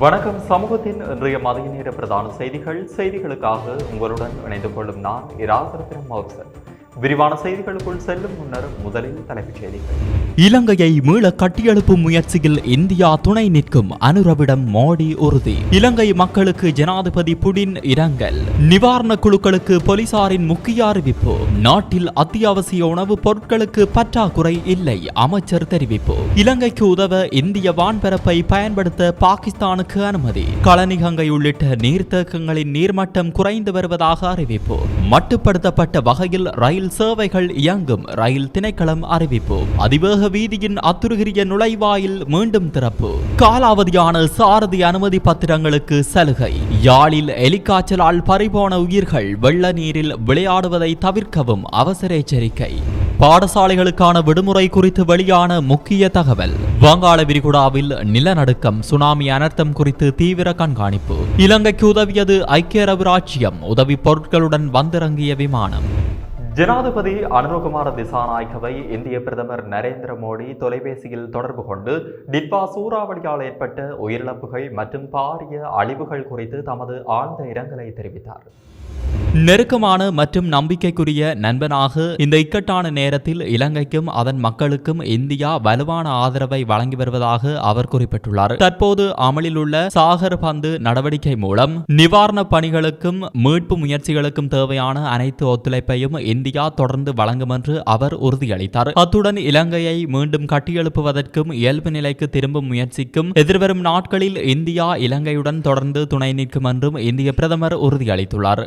வணக்கம். சமூகத்தின் இன்றைய மதிய நேர பிரதான செய்திகள். செய்திகளுக்காக உங்களுடன் இணைந்து கொள்ளும் நான் இராசரத்திரம் மௌசன் விரிவான செய்திகளுக்குள் செல்லும் முன்னர் முதலில் தலைப்புச் செய்திகள். இலங்கையை மீள கட்டியெழுப்பும் முயற்சியில் இந்தியா துணை நிற்கும் அனுரவிடம் மோடி உறுதி. இலங்கை மக்களுக்கு ஜனாதிபதி புடின் இரங்கல். நிவாரண குழுக்களுக்கு போலீசாரின் முக்கிய அறிவிப்பு. நாட்டில் அத்தியாவசிய உணவுப் பொருட்களுக்கு பற்றாக்குறை இல்லை அமைச்சர் தெரிவிப்பு. இலங்கைக்கு உதவ இந்திய வான்பரப்பை பயன்படுத்த பாகிஸ்தானுக்கு அனுமதி. களனிகங்கை உள்ளிட்ட நீர்த்தேக்கங்களின் நீர்மட்டம் குறைந்து வருவதாக அறிவிப்பு. மட்டுப்படுத்தப்பட்ட வகையில் ரயில் சேவைகள் இயங்கும் ரயில் திணைக்களம் அறிவிப்பு. அதிவேக வீதியின் அத்துருகிரிய நுழைவாயில் மீண்டும் திறப்பு. காலாவதியான சாரதி அனுமதி பத்திரங்களுக்கு சலுகை. யாழில் எலிக்காய்ச்சலால் பறிபோன உயிர்கள் வெள்ள நீரில் விளையாடுவதை தவிர்க்கவும் அவசர எச்சரிக்கை. பாடசாலைகளுக்கான விடுமுறை குறித்து வெளியான முக்கிய தகவல். வங்காள விரிகுடாவில் நிலநடுக்கம் சுனாமி அனர்த்தம் குறித்து தீவிர கண்காணிப்பு. இலங்கைக்கு உதவியது ஐக்கிய அரபு ராச்சியம் உதவி பொருட்களுடன் வந்திறங்கிய விமானம். ஜனாதிபதி அனுரகுமார திசாநாயக்கவை இந்திய பிரதமர் நரேந்திர மோடி தொலைபேசியில் தொடர்பு கொண்டு டிட்வா சூறாவளியால் ஏற்பட்ட உயிரிழப்புகள் மற்றும் பாரிய அழிவுகள் குறித்து தமது ஆழ்ந்த இரங்கலை தெரிவித்தார். நெருக்கமான மற்றும் நம்பிக்கைக்குரிய நண்பனாக இந்த இக்கட்டான நேரத்தில் இலங்கைக்கும் அதன் மக்களுக்கும் இந்தியா வலுவான ஆதரவை வழங்கி வருவதாக அவர் குறிப்பிட்டுள்ளார். தற்போது அமலில் உள்ள சாகர் பந்து நடவடிக்கை மூலம் நிவாரணப் பணிகளுக்கும் மீட்பு முயற்சிகளுக்கும் தேவையான அனைத்து ஒத்துழைப்பையும் இந்தியா தொடர்ந்து வழங்கும் என்று அவர் உறுதியளித்தார். அத்துடன் இலங்கையை மீண்டும் கட்டியெழுப்புவதற்கும் இயல்பு நிலைக்கு திரும்பும் முயற்சிக்கும் எதிர்வரும் நாட்களில் இந்தியா இலங்கையுடன் தொடர்ந்து துணை நிற்கும் என்றும் இந்திய பிரதமர் உறுதியளித்துள்ளார்.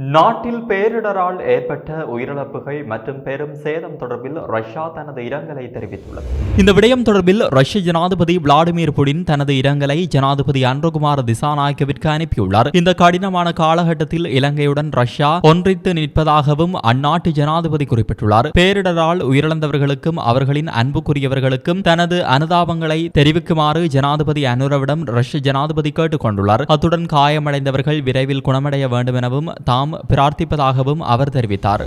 நாட்டில் பேரிடரால் ஏற்பட்ட உயிரிழப்புகள் மற்றும் பெரும் சேதம் தொடர்பில் ரஷ்யா தனது இரங்கலை தெரிவித்துள்ளது. இந்த விடயம் தொடர்பில் ரஷ்ய ஜனாதிபதி விளாடிமிர் புடின் தனது இரங்கலை ஜனாதிபதி அன்ருகுமார் திசாநாயக்கவிற்கு அனுப்பியுள்ளார். இந்த கடினமான காலகட்டத்தில் இலங்கையுடன் ரஷ்யா ஒன்றித்து நிற்பதாகவும் அந்நாட்டு ஜனாதிபதி குறிப்பிட்டுள்ளார். பேரிடரால் உயிரிழந்தவர்களுக்கும் அவர்களின் அன்புக்குரியவர்களுக்கும் தனது அனுதாபங்களை தெரிவிக்குமாறு ஜனாதிபதி அனுரவிடம் ரஷ்ய ஜனாதிபதி கேட்டுக் கொண்டுள்ளார் அத்துடன் காயமடைந்தவர்கள் விரைவில் குணமடைய வேண்டும் எனவும் தாம் பிரார்த்திப்பதாகவும் அவர் தெரிவித்தார்.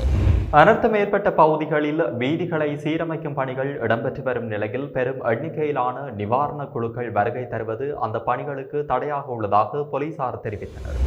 அனர்த்தம் ஏற்பட்ட பகுதிகளில் வீதிகளை சீரமைக்கும் பணிகள் இடம்பெற்று வரும் நிலையில் பெரும் எண்ணிக்கையிலான நிவாரண குழுக்கள் வருகை தருவது அந்த பணிகளுக்கு தடையாக உள்ளதாக போலீசார் தெரிவித்தனர்.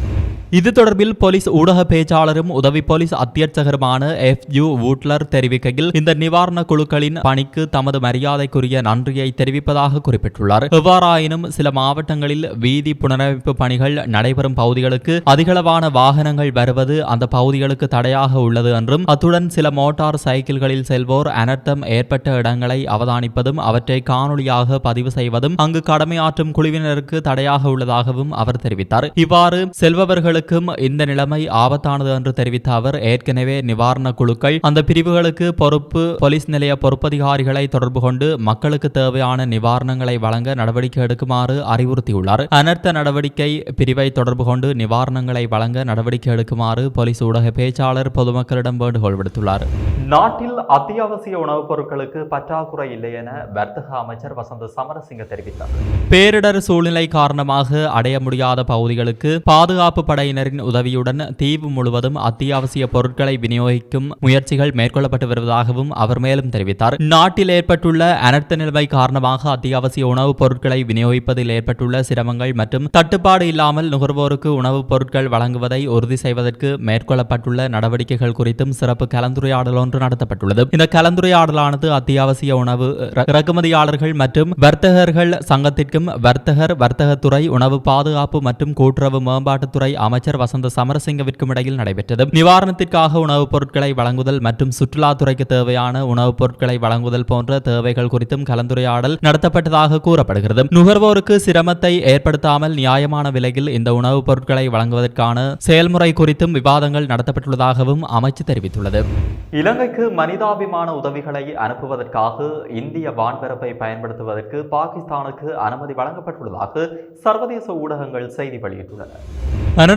இது தொடர்பில் போலீஸ் ஊடக பேச்சாளரும் உதவி போலீஸ் அத்தியட்சகருமான எஃப் யூ வூட்லர் தெரிவிக்கையில் இந்த நிவாரண குழுக்களின் பணிக்கு தமது மரியாதைக்குரிய நன்றியை தெரிவிப்பதாக குறிப்பிட்டுள்ளார். எவ்வாறாயினும் சில மாவட்டங்களில் வீதி புனரமைப்பு பணிகள் நடைபெறும் பகுதிகளுக்கு அதிகளவான வாகனங்கள் வருவது அந்த பகுதிகளுக்கு தடையாக உள்ளது என்றும் அத்துடன் சில மோட்டார் சைக்கிள்களில் செல்வோர் அனர்த்தம் ஏற்பட்ட இடங்களை அவதானிப்பதும் அவற்றை காணொளியாக பதிவு செய்வதும் அங்கு கடமையாற்றும் குழுவினருக்கு தடையாக உள்ளதாகவும் அவர் தெரிவித்தார். இவ்வாறு செல்பவர்கள் செல்பவர்களுக்கும் இந்த நிலைமை ஆபத்தானது என்று தெரிவித்த அவர் ஏற்கனவே நிவாரண குழுக்கள் அந்த பிரிவுகளுக்கு பொறுப்பு போலீஸ் நிலைய பொறுப்பதிகாரிகளை தொடர்பு கொண்டு மக்களுக்கு தேவையான நிவாரணங்களை வழங்க நடவடிக்கை எடுக்குமாறு அறிவுறுத்தியுள்ளார். அனர்த்த நடவடிக்கை பிரிவை தொடர்பு கொண்டு நிவாரணங்களை வழங்க நடவடிக்கை எடுக்குமாறு போலீஸ் ஊடக பேச்சாளர் பொதுமக்களிடம் வேண்டுகோள் விடுத்துள்ளார். நாட்டில் அத்தியாவசிய உணவுப் பொருட்களுக்கு பற்றாக்குறை இல்லை என வர்த்தக அமைச்சர் வசந்த சமரசிங்க தெரிவித்தார். பேரிடர் சூழ்நிலை காரணமாக அடைய முடியாத பகுதிகளுக்கு பாதுகாப்பு படையினரின் உதவியுடன் தீவு முழுவதும் அத்தியாவசிய பொருட்களை விநியோகிக்கும் முயற்சிகள் மேற்கொள்ளப்பட்டு வருவதாகவும் அவர் மேலும் தெரிவித்தார். நாட்டில் ஏற்பட்டுள்ள அனர்த்த நிலைமை காரணமாக அத்தியாவசிய உணவுப் பொருட்களை விநியோகிப்பதில் ஏற்பட்டுள்ள சிரமங்கள் மற்றும் தட்டுப்பாடு இல்லாமல் நுகர்வோருக்கு உணவுப் பொருட்கள் வழங்குவதை உறுதி செய்வதற்கு மேற்கொள்ளப்பட்டுள்ள நடவடிக்கைகள் குறித்தும் சிறப்பு கலந்துரையாடல் ஒன்று நடத்தப்பட்டுள்ளது. இந்த கலந்துரையாடலானது அத்தியாவசிய உணவு இறக்குமதியாளர்கள் மற்றும் வர்த்தகர்கள் சங்கத்திற்கும் வர்த்தகர் வர்த்தகத்துறை உணவு பாதுகாப்பு மற்றும் கூட்டுறவு மேம்பாட்டுத்துறை அமைச்சர் அமைச்சர் வசந்த சமரசிங்கவிற்கும் இடையில் நடைபெற்றது. நிவாரணத்திற்காக உணவுப் பொருட்களை வழங்குதல் மற்றும் சுற்றுலாத்துறைக்கு தேவையான உணவுப் பொருட்களை வழங்குதல் போன்ற தேவைகள் குறித்தும் கலந்துரையாடல் நடத்தப்பட்டதாக கூறப்படுகிறது. நுகர்வோருக்கு சிரமத்தை ஏற்படுத்தாமல் நியாயமான விலையில் இந்த உணவுப் பொருட்களை வழங்குவதற்கான செயல்முறை குறித்தும் விவாதங்கள் நடத்தப்பட்டுள்ளதாகவும் அமைச்சு தெரிவித்துள்ளது. இலங்கைக்கு மனிதாபிமான உதவிகளை அனுப்புவதற்காக இந்திய வான்பரப்பை பயன்படுத்துவதற்கு பாகிஸ்தானுக்கு அனுமதி வழங்கப்பட்டுள்ளதாக சர்வதேச ஊடகங்கள் செய்தி வெளியிட்டுள்ளன.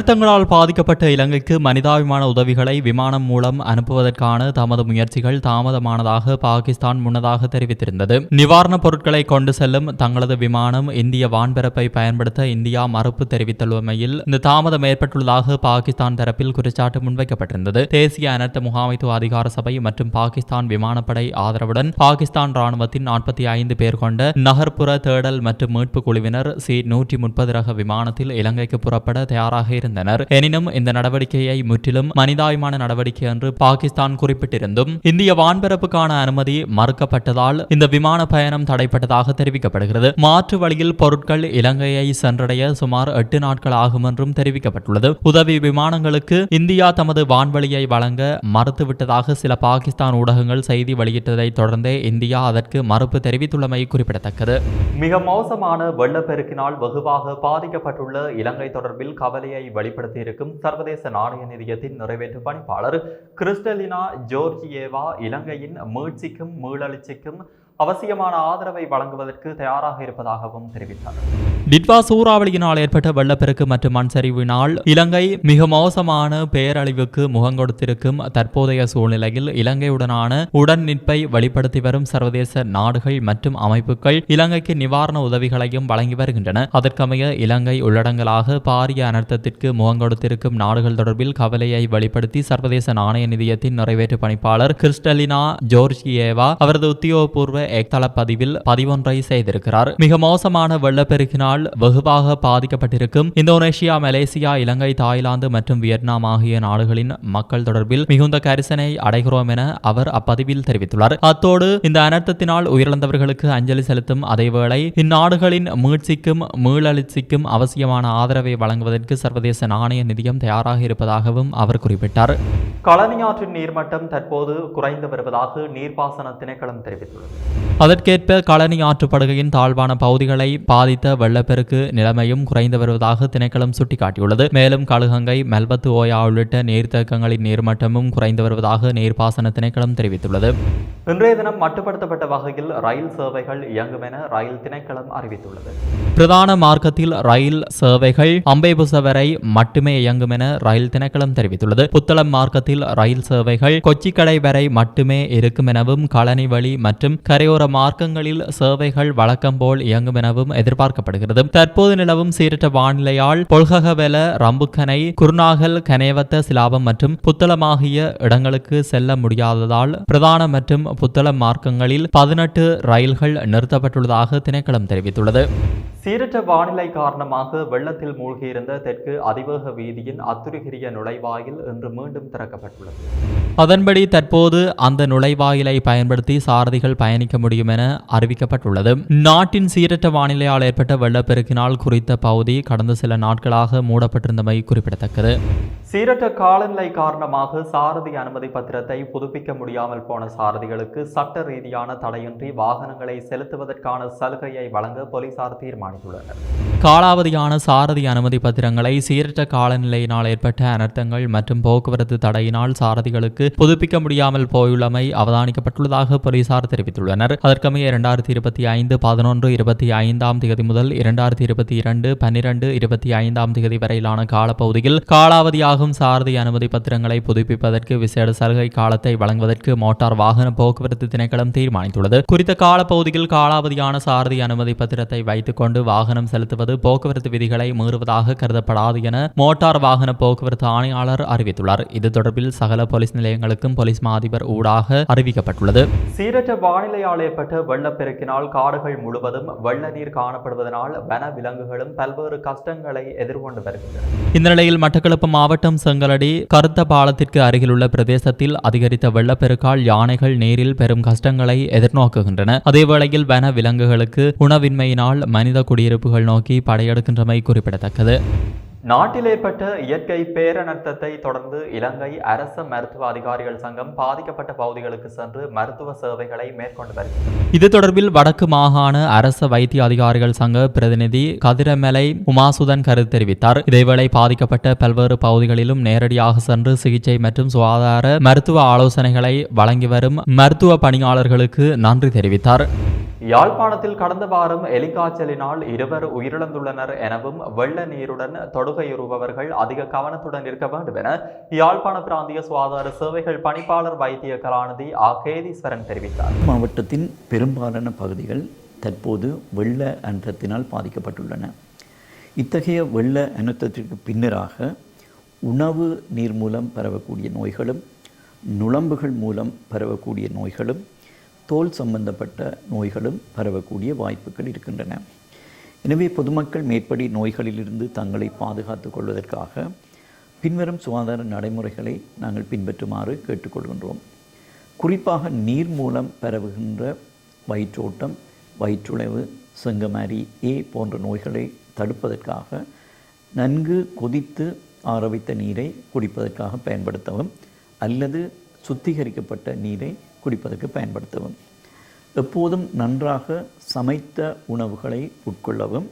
அனர்த்தங்களால் பாதிக்கப்பட்ட இலங்கைக்கு மனிதாபிமான உதவிகளை விமானம் மூலம் அனுப்புவதற்கான தமது முயற்சிகள் தாமதமானதாக பாகிஸ்தான் முன்னதாக தெரிவித்திருந்தது. நிவாரணப் பொருட்களை கொண்டு செல்லும் தங்களது விமானம் இந்திய வான்பரப்பை பயன்படுத்த இந்தியா மறுப்பு தெரிவித்துள்ளமையில் இந்த தாமதம் ஏற்பட்டுள்ளதாக பாகிஸ்தான் தரப்பில் குற்றச்சாட்டு முன்வைக்கப்பட்டிருந்தது. தேசிய அனர்த்த முகாமைத்துவ அதிகார சபை மற்றும் பாகிஸ்தான் விமானப்படை ஆதரவுடன் பாகிஸ்தான் ராணுவத்தின் நாற்பத்தி ஐந்து பேர் கொண்ட நகர்ப்புற தேடல் மற்றும் மீட்பு குழுவினர் சி நூற்றி முப்பது ரக விமானத்தில் இலங்கைக்கு புறப்பட தயாராக இருந்தனர். இருந்தனர். எனினும் இந்த நடவடிக்கையை முற்றிலும் மனிதாயமான நடவடிக்கை என்று பாகிஸ்தான் குறிப்பிட்டிருந்தும் இந்திய வான்பரப்புக்கான அனுமதி மறுக்கப்பட்டதால் இந்த விமான பயணம் தடைப்பட்டதாக தெரிவிக்கப்படுகிறது. மாற்று வழியில் பொருட்கள் இலங்கையை சென்றடைய சுமார் எட்டு நாட்கள் ஆகும் என்றும் தெரிவிக்கப்பட்டுள்ளது. உதவி விமானங்களுக்கு இந்தியா தமது வான்வழியை வழங்க மறுத்துவிட்டதாக சில பாகிஸ்தான் ஊடகங்கள் செய்தி வெளியிட்டதை தொடர்ந்தே இந்தியா அதற்கு மறுப்பு தெரிவித்துள்ளமை குறிப்பிடத்தக்கது. மிக மோசமான வெள்ளப்பெருக்கினால் வெகுவாக பாதிக்கப்பட்டுள்ள இலங்கை தொடர்பில் கவலையை வெளிப்படுத்தியிருக்கும் சர்வதேச நாணய நிதியத்தின் நிறைவேற்று பணிப்பாளர் கிறிஸ்டலினா ஜோர்ஜியேவா இலங்கையின் மீட்சிக்கும் மீளழிச்சிக்கும் அவசியமான ஆதரவை வழங்குவதற்கு தயாராக இருப்பதாகவும் தெரிவித்தார். டிட்வா சூறாவளியினால் ஏற்பட்ட வெள்ளப்பெருக்கு மற்றும் மண்சரிவினால் இலங்கை மிக மோசமான பேரழிவுக்கு முகங்கொடுத்திருக்கும் தற்போதைய சூழ்நிலையில் இலங்கையுடனான உடன்நிற்பை வெளிப்படுத்தி வரும் சர்வதேச நாடுகள் மற்றும் அமைப்புகள் இலங்கைக்கு நிவாரண உதவிகளையும் வழங்கி வருகின்றன. அதற்கமைய இலங்கை உள்ளடங்கலாக பாரிய அனர்த்தத்திற்கு முகங்கொடுத்திருக்கும் நாடுகள் தொடர்பில் கவலையை வெளிப்படுத்தி சர்வதேச நாணய நிதியத்தின் நிறைவேற்று பணிப்பாளர் கிறிஸ்டலினா ஜோர்ஜியேவா அவரது உத்தியோகபூர்வ ஏக்தள பதிவில் பதிவொன்றை செய்திருக்கிறார். மிக மோசமான வெள்ளப்பெருக்கினால் வெகுவாக பாதிக்கப்பட்டிருக்கும் இந்தோனேஷியா மலேசியா இலங்கை தாய்லாந்து மற்றும் வியட்நாம் ஆகிய நாடுகளின் மக்கள் தொடர்பில் மிகுந்த கரிசனை அடைகிறோம் என அவர் அப்பதிவில் தெரிவித்துள்ளார். அத்தோடு இந்த அனர்த்தத்தினால் உயிரிழந்தவர்களுக்கு அஞ்சலி செலுத்தும் அதேவேளை இந்நாடுகளின் மீட்சிக்கும் மீளெழுச்சிக்கும் அவசியமான ஆதரவை வழங்குவதற்கு சர்வதேச நாணய நிதியம் தயாராக இருப்பதாகவும் அவர் குறிப்பிட்டார். களனியாற்றின் நீர்மட்டம் தற்போது குறைந்து வருவதாக நீர்ப்பாசன திணைக்களம் தெரிவித்துள்ளது. அதற்கேற்ப களனி ஆற்றுப்படுகையின் தாழ்வான பகுதிகளை பாதித்த வெள்ளப்பெருக்கு நிலைமையும் குறைந்து வருவதாக திணைக்களம் சுட்டிக்காட்டியுள்ளது. மேலும் கழுகங்கை மெல்பத்து ஓயா உள்ளிட்ட நீர்த்தேக்கங்களின் நீர்மட்டமும் குறைந்து வருவதாக நீர்ப்பாசன திணைக்களம் தெரிவித்துள்ளது. இன்றைய தினம் மட்டுப்படுத்தப்பட்ட வகையில் ரயில் சேவைகள் இயங்கும் என ரயில் திணைக்களம் அறிவித்துள்ளது. பிரதான மார்க்கத்தில் ரயில் சேவைகள் அம்பேபுச வரை மட்டுமே இயங்கும் என ரயில் திணைக்களம் தெரிவித்துள்ளது. புத்தளம் மார்க்கத்தில் ரயில் சேவைகள் கொச்சிக்கடை வரை மட்டுமே இருக்கும் எனவும் களனி வழி மற்றும் கரையோர மார்க்கங்களில் சேவைகள் வழக்கம் போல் இயங்கும் எனவும் எதிர்பார்க்கப்படுகிறது. தற்போது நிலவும் சீரற்ற வானிலையால் பொல்ககவெல ரம்புக்கனை குருநாகல் கனேவத்த சிலாபம் மற்றும் புத்தளம் ஆகிய இடங்களுக்கு செல்ல முடியாததால் பிரதான மற்றும் புத்தளம் மார்க்கங்களில் பதினெட்டு ரயில்கள் நிறுத்தப்பட்டுள்ளதாக திணைக்களம் தெரிவித்துள்ளது. சீரற்ற வானிலை காரணமாக வெள்ளத்தில் மூழ்கியிருந்த தெற்கு அதிவேக வீதியின் அத்துருகிரிய நுழைவாயில் இன்று மீண்டும் திறக்கப்பட்டுள்ளது. அதன்படி தற்போது அந்த நுழைவாயிலை பயன்படுத்தி சாரதிகள் பயணிக்க முடியும் என அறிவிக்கப்பட்டுள்ளது. நாட்டின் சீரற்ற வானிலையால் ஏற்பட்ட வெள்ளப்பெருக்கினால் குறித்த பகுதி கடந்த சில நாட்களாக மூடப்பட்டிருந்தமை குறிப்பிடத்தக்கது. சீரற்ற காலநிலை காரணமாக சாரதி அனுமதி பத்திரத்தை புதுப்பிக்க முடியாமல் போன சாரதிகளுக்கு சட்ட ரீதியான தடையின்றி வாகனங்களை செலுத்துவதற்கான சலுகையை வழங்க போலீசார் தீர்மானித்துள்ளனர். காலாவதியான சாரதி அனுமதி பத்திரங்களை சீரற்ற காலநிலையினால் ஏற்பட்ட அனர்த்தங்கள் மற்றும் போக்குவரத்து தடையினால் சாரதிகளுக்கு புதுப்பிக்க முடியாமல் போயுள்ளமை அவதானிக்கப்பட்டுள்ளதாக போலீசார் தெரிவித்துள்ளனர். அதற்கமைய இரண்டாயிரத்தி இருபத்தி ஐந்து பதினொன்று இருபத்தி ஐந்தாம் தேதி முதல் இரண்டாயிரத்தி இருபத்தி இரண்டு பன்னிரண்டு இருபத்தி ஐந்தாம் தேதி வரையிலான காலப்பகுதியில் காலாவதியாகும் சாரதி அனுமதி பத்திரங்களை புதுப்பிப்பதற்கு விசேட சலுகை காலத்தை வழங்குவதற்கு மோட்டார் வாகன போக்குவரத்து திணைக்களம் தீர்மானித்துள்ளது. குறித்த காலப்பகுதியில் காலாவதியான சாரதி அனுமதி பத்திரத்தை வைத்துக் கொண்டு வாகனம் செலுத்துவது போக்குவரத்து விதிகளை மீறுவதாக கருதப்படாது என மோட்டார் வாகன போக்குவரத்து ஆணையாளர் அறிவித்துள்ளார். இது தொடர்பில் சகல போலீஸ் நிலையங்களுக்கும் போலீஸ் மா அதிபர் ஊடாக அறிவிக்கப்பட்டுள்ளது. சீரற்ற வானிலையால் ஏற்பட்ட வெள்ளப்பெருக்கினால் காடுகள் முழுவதும் வெள்ள நீர் காணப்படுவதனால் வன விலங்குகளும் பல்வேறு கஷ்டங்களை எதிர்கொண்டு வருகின்றன. இந்த நிலையில் மட்டக்களப்பு மாவட்டம் செங்கலடி கருத்த பாலத்திற்கு அருகிலுள்ள பிரதேசத்தில் அதிகரித்த வெள்ளப்பெருக்கால் யானைகள் நேரில் பெரும் கஷ்டங்களை எதிர்நோக்குகின்றன. அதேவேளையில் வன விலங்குகளுக்கு உணவின்மையினால் மனித குடியிருப்புகள் நோக்கி படையெடுக்கின்றமை குறிப்பிடத்தக்கது. நாட்டில் ஏற்பட்ட இயற்கை பேரனர்த்தத்தை தொடர்ந்து இலங்கை அரச மருத்துவ அதிகாரிகள் சங்கம் பாதிக்கப்பட்ட பகுதிகளுக்கு சென்று மருத்துவ சேவைகளை மேற்கொண்டு வருகிறது. இது தொடர்பில் வடக்கு மாகாண அரச வைத்திய அதிகாரிகள் சங்க பிரதிநிதி கதிரமலை உமாசுதன் கருத்து தெரிவித்தார். இதேவேளை பாதிக்கப்பட்ட பல்வேறு பகுதிகளிலும் நேரடியாக சென்று சிகிச்சை மற்றும் சுகாதார மருத்துவ ஆலோசனைகளை வழங்கி வரும் மருத்துவ பணியாளர்களுக்கு நன்றி தெரிவித்தார். யாழ்ப்பாணத்தில் கடந்த வாரம் எலிக்காய்ச்சலினால் இருவர் உயிரிழந்துள்ளனர் எனவும் வெள்ள நீருடன் தொடுகையுறுபவர்கள் அதிக கவனத்துடன் இருக்க வேண்டும் என யாழ்ப்பாண பிராந்திய சுகாதார சேவைகள் பணிப்பாளர் வைத்திய கலாநிதி ஆ. கேதீஸ்வரன் தெரிவித்தார். மாவட்டத்தின் பெரும்பாலான பகுதிகள் தற்போது வெள்ள அனர்த்தத்தினால் பாதிக்கப்பட்டுள்ளன. இத்தகைய வெள்ள அனர்த்தத்திற்கு பின்னராக உணவு நீர் மூலம் பரவக்கூடிய நோய்களும் நுழம்புகள் மூலம் பரவக்கூடிய நோய்களும் தோல் சம்பந்தப்பட்ட நோய்களும் பரவக்கூடிய வாய்ப்புகள் இருக்கின்றன. எனவே பொதுமக்கள் மேற்படி நோய்களிலிருந்து தங்களை பாதுகாத்துக் கொள்வதற்காக பின்வரும் சுகாதார நடைமுறைகளை நாங்கள் பின்பற்றுமாறு கேட்டுக்கொள்கின்றோம். குறிப்பாக நீர் மூலம் பரவுகின்ற வயிற்றோட்டம் வயிற்றுளைவு செங்கமாரி ஏ போன்ற நோய்களை தடுப்பதற்காக நன்கு கொதித்து ஆரவித்த நீரை குடிப்பதற்காக பயன்படுத்தவும் அல்லது சுத்திகரிக்கப்பட்ட நீரை குடிப்பதற்கு பயன்படுத்தவும். எப்போதும் நன்றாக சமைத்த உணவுகளை உட்கொள்ளவும்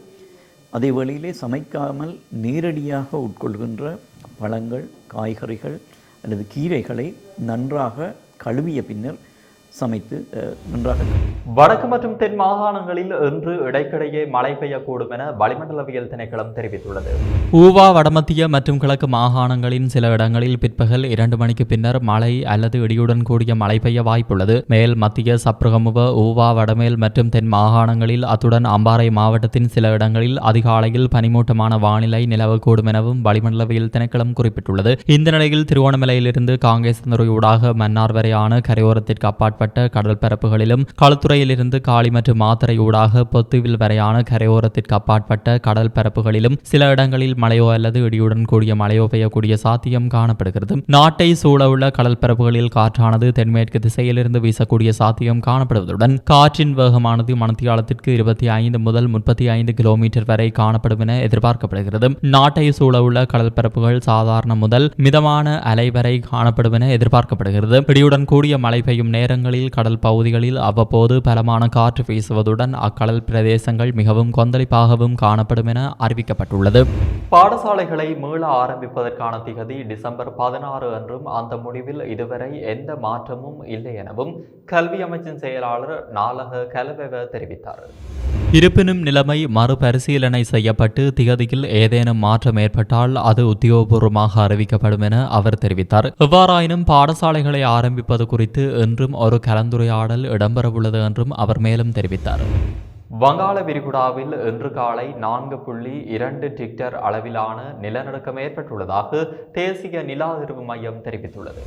அதே வழியிலே சமைக்காமல் நேரடியாக உட்கொள்கின்ற பழங்கள் காய்கறிகள் அல்லது கீரைகளை நன்றாக கழுவிய பின்னர் சமைத்து நன்றாக வடக்கு மற்றும் தென் மாகாணங்களில் இன்று இடைக்கிடையே மழை பெய்யக்கூடும் என வளிமண்டலவியல் திணைக்களம் தெரிவித்துள்ளது. ஊவா வடமத்திய மற்றும் கிழக்கு மாகாணங்களின் சில இடங்களில் பிற்பகல் இரண்டு மணிக்கு பின்னர் மழை அல்லது இடியுடன் கூடிய மழை பெய்ய வாய்ப்புள்ளது. மேல் மத்திய சப்ரகமுவ ஊவா வடமேல் மற்றும் தென் மாகாணங்களில் அத்துடன் அம்பாறை மாவட்டத்தின் சில இடங்களில் அதிகாலையில் பனிமூட்டமான வானிலை நிலவக்கூடும் எனவும் வளிமண்டலவியல் திணைக்களம் குறிப்பிட்டுள்ளது. இந்த நிலையில் திருவோணமலையிலிருந்து காங்கேசந்துறை ஊடாக மன்னார் வரையான கரையோரத்திற்கு அப்பாற்பட்ட கடல் பரப்புகளிலும் களத்துறையிலிருந்து காளி மற்றும் மாத்தரை ஊடாக பொத்துவில் வரையான கரையோரத்திற்கு அப்பாற்பட்ட கடல் பரப்புகளிலும் சில இடங்களில் மழையோ அல்லது இடியுடன் கூடிய மழையோ பெய்யக்கூடிய சாத்தியம் காணப்படுகிறது. நாட்டை சூழவுள்ள கடல் பரப்புகளில் காற்றானது தென்மேற்கு திசையிலிருந்து வீசக்கூடிய சாத்தியம் காணப்படுவதுடன் காற்றின் வேகமானது மணத்தியாலத்திற்கு இருபத்தி ஐந்து முதல் முப்பத்தி ஐந்து கிலோமீட்டர் வரை காணப்படும் என எதிர்பார்க்கப்படுகிறது. நாட்டை சூழவுள்ள கடல் பரப்புகள் சாதாரண முதல் மிதமான அலை வரை காணப்படும் என எதிர்பார்க்கப்படுகிறது. இடியுடன் கூடிய மழை பெய்யும் நேரங்கள் நேரங்களில் கடல் பகுதிகளில் அவ்வப்போது பலமான காற்று வீசுவதுடன் அக்கடல் பிரதேசங்கள் மிகவும் கொந்தளிப்பாகவும் காணப்படும் என அறிவிக்கப்பட்டுள்ளது. பாடசாலைகளை மீள ஆரம்பிப்பதற்கான திகதி டிசம்பர் பதினாறு என்றும் அந்த முடிவில் இதுவரை எந்த மாற்றமும் இல்லை எனவும் கல்வி அமைச்சின் செயலாளர் நாலக கலவெவ தெரிவித்தார். இருப்பினும் நிலைமை மறுபரிசீலனை செய்யப்பட்டு திகதியில் ஏதேனும் மாற்றம் ஏற்பட்டால் அது உத்தியோகபூர்வமாக அறிவிக்கப்படும் என அவர் தெரிவித்தார். எவ்வாறாயினும் பாடசாலைகளை ஆரம்பிப்பது குறித்து இன்றும் ஒரு கலந்துரையாடல் இடம்பெறவுள்ளது என்றும் அவர் மேலும் தெரிவித்தார். வங்காள விரிகுடாவில் இன்று காலை நான்கு புள்ளி இரண்டு டிக்டர் அளவிலான நிலநடுக்கம் ஏற்பட்டுள்ளதாக தேசிய நில அதிர்வு மையம் தெரிவித்துள்ளது.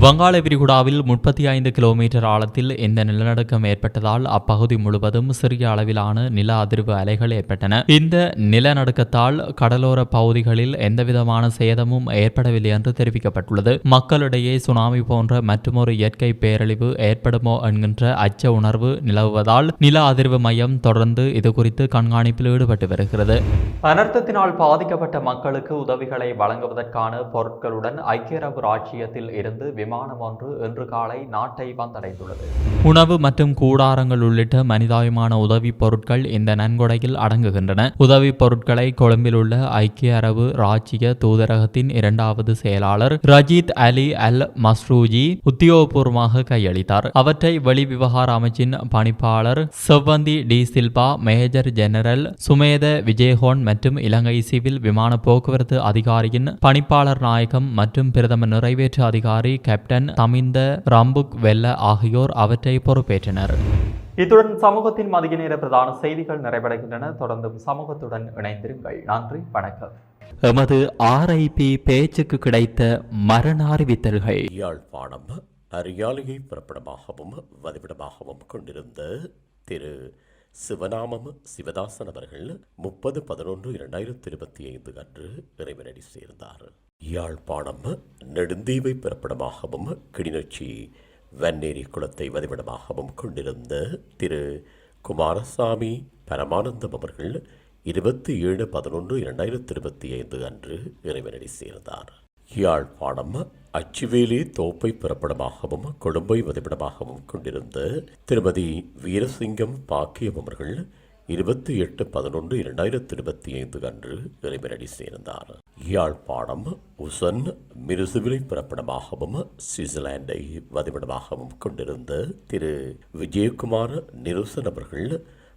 வங்காள விரிகுடாவில் முப்பத்தி ஐந்து கிலோமீட்டர் ஆழத்தில் இந்த நிலநடுக்கம் ஏற்பட்டதால் அப்பகுதி முழுவதும் சிறிய அளவிலான நில அதிர்வு அலைகள் ஏற்பட்டன. இந்த நிலநடுக்கத்தால் கடலோர பகுதிகளில் எந்தவிதமான சேதமும் ஏற்படவில்லை என்று தெரிவிக்கப்பட்டுள்ளது. மக்களிடையே சுனாமி போன்ற மற்றுமொரு இயற்கை பேரழிவு ஏற்படுமோ என்கின்ற அச்ச உணர்வு நிலவுவதால் நில அதிர்வு மையம் தொடர்ந்து இது குறித்து கண்காணிப்பில் ஈடுபட்டு வருகிறது. அனர்த்தத்தினால் பாதிக்கப்பட்ட மக்களுக்கு உதவிகளை வழங்குவதற்கான பொருட்களுடன் ஐக்கிய அரபு ராச்சியத்தில் இருந்து விமானம் ஒன்று இன்று காலை நாட்டை வந்தடைந்துள்ளது உணவு மற்றும் கூடாரங்கள் உள்ளிட்ட மனிதாயமான உதவிப் பொருட்கள் இந்த நன்கொடையில் அடங்குகின்றன. உதவிப் பொருட்களை கொழும்பில் உள்ள ஐக்கிய அரபு ராச்சிய தூதரகத்தின் இரண்டாவது செயலாளர் ரஜீத் அலி அல் மஸ்ரூஜி உத்தியோகபூர்வமாக கையளித்தார். அவற்றை வெளி விவகார அமைச்சின் பணிப்பாளர் செவ்வந்தி டி சில்பா மேஜர் ஜெனரல் சுமேத விஜயஹோன் மற்றும் இலங்கை சிவில் விமான போக்குவரத்து அதிகாரியின் பணிப்பாளர் நாயகம் மற்றும் பிரதம நிறைவேற்று அதிகாரி கேப்டன் தமிந்த ரம்புக் வெல்ல ஆகியோர் அவற்றை பொறுப்பேற்றனர். இத்துடன் சமூகத்தின் மதிய நேர பிரதான செய்திகள் நிறைவடைகின்றன. தொடர்ந்தும் சமூகத்துடன் இணைந்திருங்கள். நன்றி வணக்கம். எமது ஆர்ஐபி பேச்சுக்கு கிடைத்த மரண அறிவித்தல்கள். யாழ்ப்பாணம் அரியாலையை பிறப்பிடமாகவும் வதிவிடமாகவும் கொண்டிருந்த திரு சிவநாமம் சிவதாசன் அவர்கள் முப்பது பதினொன்று இரண்டாயிரத்தி இருபத்தி ஐந்து அன்று இறைவனடி சேர்ந்தார். யாழ்ப்பாணம் நெடுந்தீவை பிறப்பிடமாகவும் கிளிநொச்சி வன்னேரி குளத்தை வதிவிடமாகவும் கொண்டிருந்த திரு. குமாரசாமி பரமானந்தம் அவர்கள் இருபத்தி ஏழு பதினொன்று இரண்டாயிரத்தி இருபத்தி ஐந்து அன்று இறைவனடி சேர்ந்தார். யாழ்ப்பாணம் அச்சுவேலி தோப்பை பிறப்பிடமாகவும் கொழும்பை வதிப்பிடமாகவும் கொண்டிருந்த திருமதி வீரசிங்கம் பாக்கியம் அவர்கள் இருபத்தி எட்டு பதினொன்று இரண்டாயிரத்தி இருபத்தி ஐந்து அன்று இறைவனடி சேர்ந்தார். யாழ்ப்பாணம் உசன் மிருசுவிலை பிறப்பிடமாகவும் சுவிட்சர்லாண்டை வதிவிடமாகவும் கொண்டிருந்த திரு விஜயகுமார் நிருசன் அவர்கள்